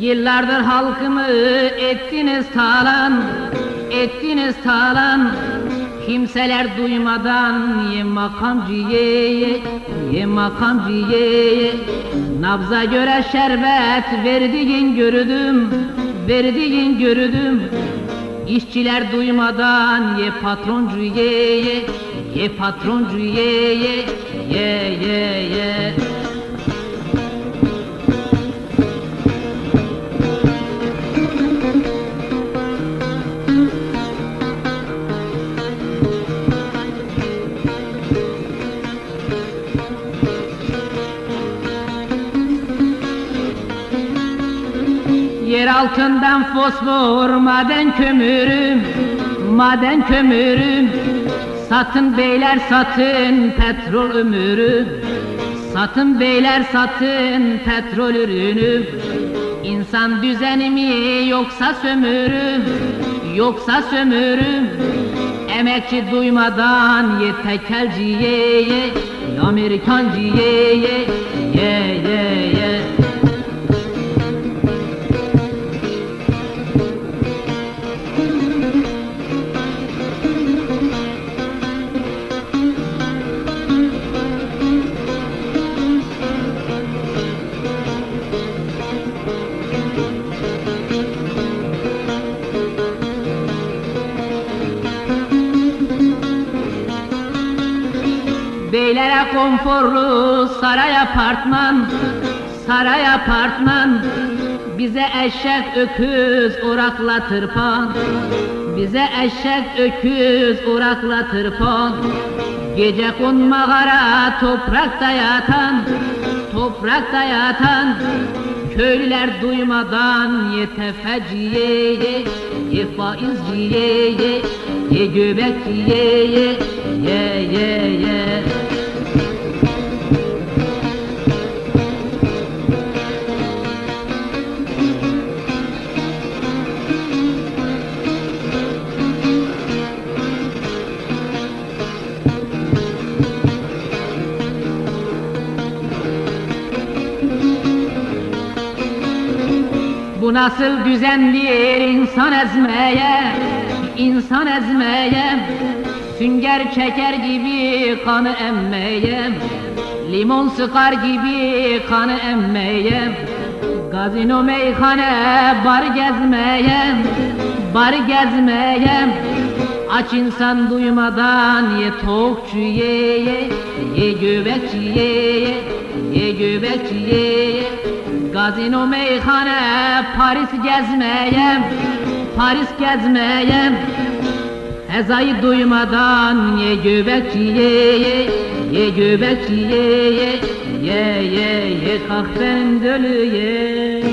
Yıllardır halkımı ettiniz talan, ettiniz talan. Kimseler duymadan ye makamcı ye ye, ye ye. Nabza göre şerbet verdiğin gördüm, verdiğin gördüm. İşçiler duymadan ye patroncu ye ye, ye patroncu ye, ye ye Yer altından fosfor, maden kömürüm, maden kömürüm. Satın beyler satın petrol ömürü. Satın beyler satın petrol ürünü. İnsan düzeni mi yoksa sömürü, yoksa sömürü. Emekçi duymadan ye tekelci ye ye, ye Amerikancı ye ye, ye Beylere konforlu saray apartman Saray apartman. Bize eşek öküz orakla tırpan Bize eşek öküz orakla tırpan. Gece konmağara toprakta yatan Toprakta yatan. Köylüler duymadan ye tefeciye ye Ye faizciye ye Ye göbekçiye ye Ye ye ye nasıl düzendir insan ezmeye, insan ezmeye Sünger çeker gibi kanı emmeye Limon sıkar gibi kanı emmeye Gazino meyhane bar gezmeye Bar gezmeye Aç insan duymadan ye tokçu ye ye Ye göbekçi ye ye Ye göbekçi ye ye Gazino meyhane Paris gezmeye Paris gezmeye Ezayı duymadan ye göbekçi ye ye Ye göbekçi ye ye Ye ye ye kahven dölü ye